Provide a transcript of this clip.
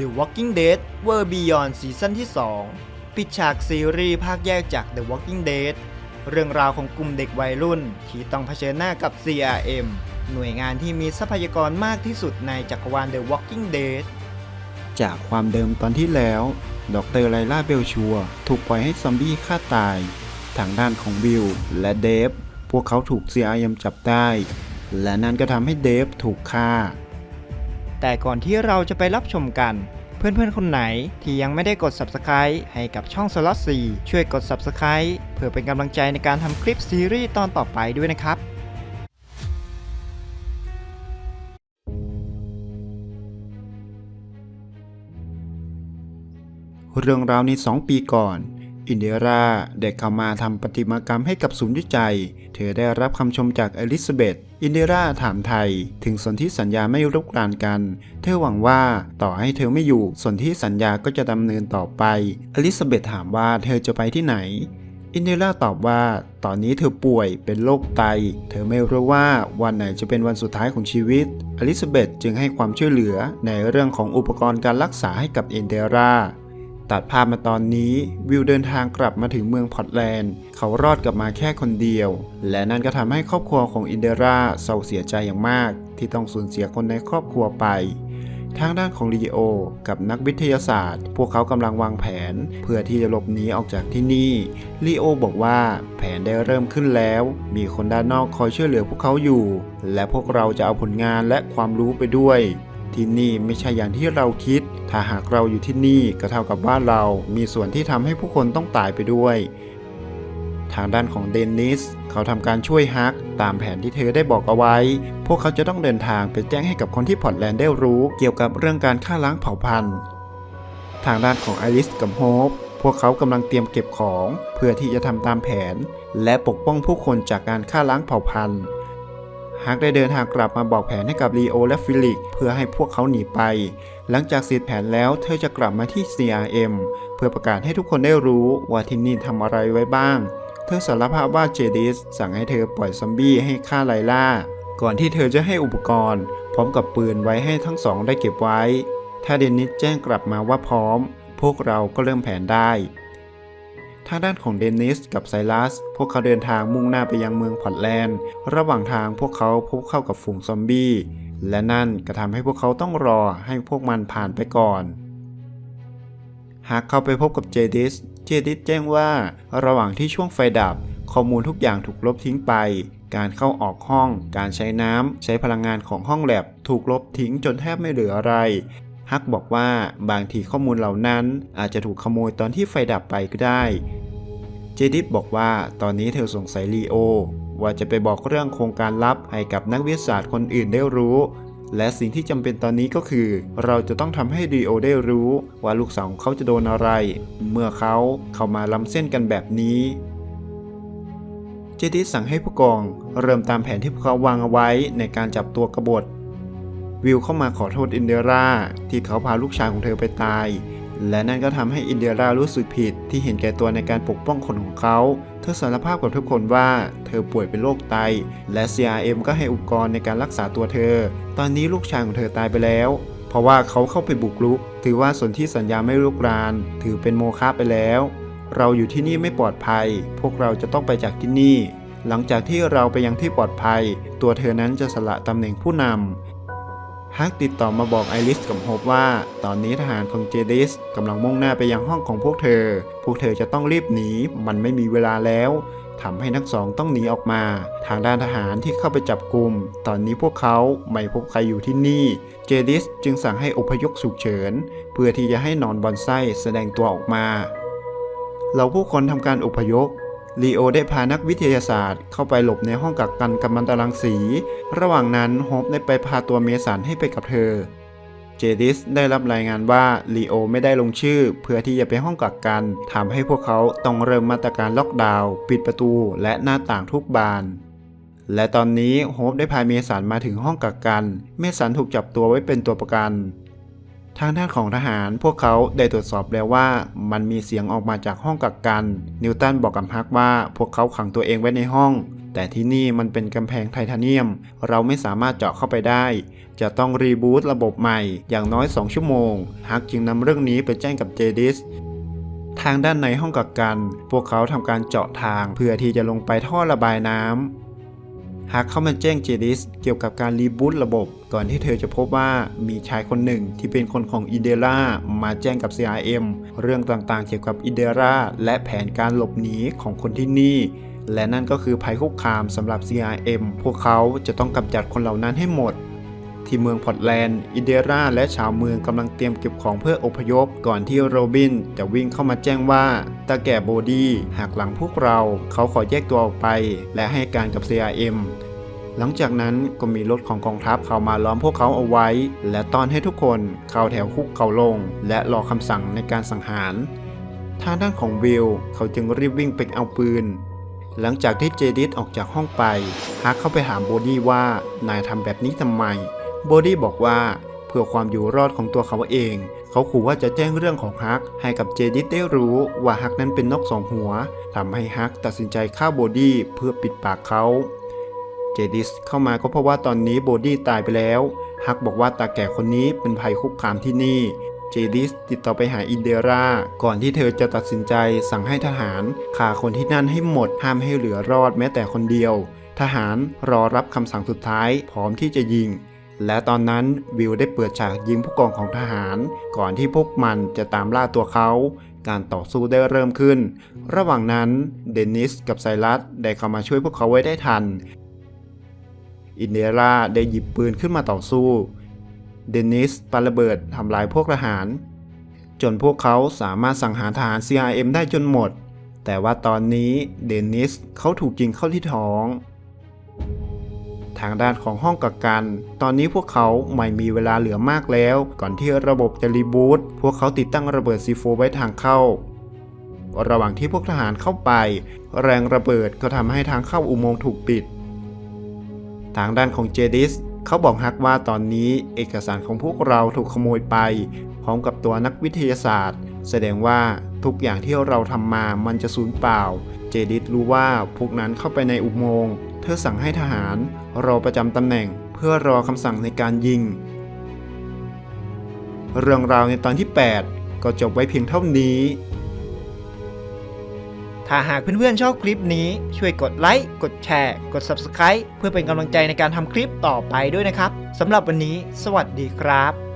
The Walking Dead World Beyond ซีซั่นที่ 2 ปิดฉากซีรีส์ภาคแยกจาก The Walking Dead เรื่องราวของกลุ่มเด็กวัยรุ่น ที่ต้องเผชิญหน้ากับ CRM หน่วยงานที่มีทรัพยากรมากที่สุดในจักรวาล The Walking Dead จากความเดิมตอนที่แล้ว ดรไลล่าเบลชัว ถูกปล่อยให้ซอมบี้ฆ่าตาย ทางด้านของบิลและเดฟ พวกเขาถูก CRM จับได้ และนั่นก็ทำให้เดฟถูกฆ่า แต่ก่อนที่เราจะไปรับชมกัน เพื่อนๆ คนไหนที่ยังไม่ได้กด Subscribe ให้กับช่อง Slot 4ช่วยกด Subscribe เพื่อเป็นกำลังใจในการทำคลิปซีรีส์ตอนต่อไปด้วยนะครับเรื่องราวใน 2 ปีก่อน อินเดราได้เข้ามาทำปฏิมากรรมให้กับศูนย์วิจัย เธอได้รับคำชมจากอลิซาเบธอินเดราถามไทย ถึงสนธิสัญญาไม่รุกรานกัน เธอหวังว่าต่อให้เธอไม่อยู่สนธิสัญญาก็จะดำเนินต่อไป อลิซาเบธถามว่าเธอจะไปที่ไหน อินเดราตอบว่า ตอนนี้เธอป่วยเป็นโรคไต เธอไม่รู้ว่าวันไหนจะเป็นวันสุดท้ายของชีวิต อลิซาเบธจึงให้ความช่วยเหลือในเรื่องของอุปกรณ์การรักษาให้กับอินเดรา ตัดภาพมาตอนนี้วิวเดินทางกลับมาถึงเมืองพอร์ตแลนด์ เขารอดกลับมาแค่คนเดียว และนั่นก็ทำให้ครอบครัวของอินเดราเศร้าเสียใจอย่างมาก ที่ต้องสูญเสียคนในครอบครัวไปทางด้านของลีโอ กับนักวิทยาศาสตร์ พวกเขากำลังวางแผน เพื่อที่จะหลบหนีออกจากที่นี่ลีโอบอกว่าแผนได้เริ่มขึ้นแล้ว มีคนด้านนอกคอยช่วยเหลือพวกเขาอยู่ และพวกเราจะเอาผลงานและความรู้ไปด้วย ที่นี่ไม่ใช่อย่างที่เราคิด ถ้าหากเราอยู่ที่นี่ก็เท่ากับว่าเรามีส่วนที่ทำให้ผู้คนต้องตายไปด้วย ทางด้านของเดนนิส เขาทำการช่วยฮัก ตามแผนที่เธอได้บอกเอาไว้ พวกเขาจะต้องเดินทางไปแจ้งให้กับคนที่พอร์ตแลนด์ได้รู้เกี่ยวกับเรื่องการฆ่าล้างเผ่าพันธุ์ ทางด้านของไอริสกับโฮปพวกเขากำลังเตรียมเก็บของ เพื่อที่จะทำตามแผน และปกป้องผู้คนจากการฆ่าล้างเผ่าพันธุ์ ฮักได้เดินทางกลับมาบอกแผนให้กับลีโอและฟิลิก เพื่อให้พวกเขาหนีไป หลังจากเสร็จแผนแล้วเธอจะกลับมาที่ CRM เพื่อประกาศให้ทุกคนได้รู้ว่าที่นี่ทำอะไรไว้บ้าง เธอสารภาพว่าเจดิสสั่งให้เธอปล่อยซอมบี้ให้ฆ่าไลล่า ก่อนที่เธอจะให้อุปกรณ์ พร้อมกับปืนไว้ให้ทั้งสองได้เก็บไว้ ถ้าเดนนิสแจ้งกลับมาว่าพร้อม พวกเราก็เริ่มแผนได้ ทางด้านของเดนิสกับไซรัส พวกเขาเดินทางมุ่งหน้าไปยังเมืองพอร์ตแลนด์ ระหว่างทางพวกเขาพบเข้ากับฝูงซอมบี้ และนั่นก็ทำให้พวกเขาต้องรอให้พวกมันผ่านไปก่อน หากเข้าไปพบกับเจดิส เจดิสแจ้งว่า ระหว่างที่ช่วงไฟดับ ข้อมูลทุกอย่างถูกลบทิ้งไป การเข้าออกห้อง การใช้น้ำ ใช้พลังงานของห้องแลบถูกลบทิ้งจนแทบไม่เหลืออะไร ฮักบอกว่าบางทีข้อมูลเหล่านั้นอาจจะถูกขโมยตอนที่ไฟดับไปก็ได้ เจดิสบอกว่าตอนนี้เธอสงสัยลีโอ ว่าจะไปบอกเรื่องโครงการลับให้กับนักวิทยาศาสตร์คนอื่นได้รู้ และสิ่งที่จำเป็นตอนนี้ก็คือ เราจะต้องทำให้ลีโอได้รู้ ว่าลูกสาวของเขาจะโดนอะไร เมื่อเขาเข้ามาล้ำเส้นกันแบบนี้เจดิสสั่งให้ผู้กองเริ่มตามแผนที่พวกเขาวางเอาไว้ในการจับตัวกบฏ วิวเข้ามาขอโทษอินเดียราที่เขาพาลูกชายของเธอไปตาย และนั่นก็ทำให้อินเดียรารู้สึกผิดที่เห็นแก่ตัวในการปกป้องคนของเขา เธอสารภาพกับทุกคนว่าเธอป่วยเป็นโรคไต และ CRM ก็ให้อุปกรณ์ในการรักษาตัวเธอ ตอนนี้ลูกชายของเธอตายไปแล้ว เพราะว่าเขาเข้าไปบุกรุก ถือว่าสนที่สัญญาไม่ลุกราน ถือเป็นโมฆะไปแล้ว เราอยู่ที่นี่ไม่ปลอดภัย พวกเราจะต้องไปจากที่นี่หลังจากที่เราไปยังที่ปลอดภัย ตัวเธอนั้นจะสละตำแหน่งผู้นำ ฮักติดต่อมาบอกไอริสกับโฮปว่า ตอนนี้ทหารของเจดิสกำลังมุ่งหน้าไปยังห้องของพวกเธอ พวกเธอจะต้องรีบหนี มันไม่มีเวลาแล้วทำให้ทั้งสองต้องหนีออกมา ทางด้านทหารที่เข้าไปจับกลุ่ม ตอนนี้พวกเขาไม่พบใครอยู่ที่นี่ เจดิสจึงสั่งให้อพยพฉุกเฉิน เพื่อที่จะให้นอนบอนไซแสดงตัวออกมา เราผู้คนทำการอพยพ ลีโอได้พานักวิทยาศาสตร์ เข้าไปหลบในห้องกักกันกัมมันตรังสี ระหว่างนั้นโฮปได้ไปพาตัวเมสันให้ไปกับเธอ เจดิสได้รับรายงานว่าลีโอไม่ได้ลงชื่อ เพื่อที่จะไปห้องกักกันทำให้พวกเขาต้องเริ่มมาตรการล็อกดาวน์ปิดประตูและหน้าต่างทุกบานและตอนนี้โฮปได้พาเมสันมาถึงห้องกักกัน เมสันถูกจับตัวไว้เป็นตัวประกัน ทางด้านของทหารพวกเขาได้ตรวจสอบแล้วว่ามันมีเสียงออกมาจากห้องกักกัน นิวตันบอกกับฮักว่าพวกเขาขังตัวเองไว้ในห้อง แต่ที่นี่มันเป็นกำแพงไทเทเนียม เราไม่สามารถเจาะเข้าไปได้ จะต้องรีบูตระบบใหม่อย่างน้อย 2 ชั่วโมงฮักจึงนำเรื่องนี้ไปแจ้งกับเจดิสทางด้านในห้องกักกัน พวกเขาทำการเจาะทางเพื่อที่จะลงไปท่อระบายน้ำ ฮักเข้ามาแจ้งเจดิสเกี่ยวกับการรีบูตระบบ ก่อนที่เธอจะพบว่ามีชายคนหนึ่งที่เป็นคนของอิเดล่ามาแจ้งกับ CRM เรื่องต่างๆ เกี่ยวกับอิเดล่าและแผนการหลบหนีของคนที่นี่ และนั่นก็คือภัยคุกคามสำหรับ CRM พวกเขาจะต้องกำจัดคนเหล่านั้นให้หมด ที่เมืองพอร์ตแลนด์ อิเดราและชาวเมืองกำลังเตรียมเก็บของเพื่ออพยพ ก่อนที่โรบินจะวิ่งเข้ามาแจ้งว่าตาแก่โบดี้หากหลังพวกเรา เขาขอแยกตัวออกไป และให้การกับ CRM หลังจากนั้นก็มีรถของกองทัพเข้ามาล้อมพวกเขาเอาไว้ และต้อนให้ทุกคนเข้าแถวคุกเข่าลง และรอคำสั่งในการสังหารทางด้านของวิลเขาจึงรีบวิ่งไปเอาปืน หลังจากที่เจดิสออกจากห้องไปฮักเข้าไปถามโบดี้ว่านายทำแบบนี้ทำไม โบดี้บอกว่าเพื่อความอยู่รอดของตัวเขาเอง เขาขู่ว่าจะแจ้งเรื่องของฮักให้กับเจดิสได้รู้ว่าฮักนั้นเป็นนกสองหัวทำให้ฮักตัดสินใจฆ่าโบดี้เพื่อปิดปากเขาเจดิสเข้ามาก็เพราะว่าตอนนี้โบดี้ตายไปแล้วฮักบอกว่าตาแก่คนนี้เป็นภัยคุกคามที่นี่เจดิสติดต่อไปหาอินเดราก่อนที่เธอจะตัดสินใจสั่งให้ทหารฆ่าคนที่นั่นให้หมดห้ามให้เหลือรอดแม้แต่คนเดียว ทหารรอรับคำสั่งสุดท้ายพร้อมที่จะยิง และตอนนั้นวิลได้เปิดฉากยิงผู้กองของทหาร ก่อนที่พวกมันจะตามล่าตัวเขา การต่อสู้ได้เริ่มขึ้น ระหว่างนั้นเดนิสกับไซรัสได้เข้ามาช่วยพวกเขาไว้ได้ทัน อินเดราได้หยิบปืนขึ้นมาต่อสู้ เดนิสปาระเบิดทำลายพวกทหาร จนพวกเขาสามารถสังหารทหาร CRM ได้จนหมด แต่ว่าตอนนี้เดนิสเขาถูกยิงเข้าที่ท้อง ทางด้านของห้องกักกัน ตอนนี้พวกเขาไม่มีเวลาเหลือมากแล้ว ก่อนที่ระบบจะรีบูตพวกเขาติดตั้งระเบิดซีโฟไว้ทางเข้า ระหว่างที่พวกทหารเข้าไป แรงระเบิดก็ทำให้ทางเข้าอุโมงค์ถูกปิด ทางด้านของเจดิสเขาบอกฮักว่าตอนนี้เอกสารของพวกเราถูกขโมยไป พร้อมกับตัวนักวิทยาศาสตร์ แสดงว่าทุกอย่างที่เราทำมามันจะสูญเปล่า เจดิสรู้ว่าพวกนั้นเข้าไปในอุโมงค์ เธอสั่งให้ทหารรอประจำตำแหน่งเพื่อรอคำสั่งในการยิง เรื่องราวในตอนที่ 8 ก็จบไว้เพียงเท่านี้ ถ้าหากเพื่อนๆชอบคลิปนี้ช่วยกดไลค์ กดแชร์ กด Subscribe เพื่อเป็นกำลังใจในการทำคลิปต่อไปด้วยนะครับสำหรับวันนี้ สวัสดีครับ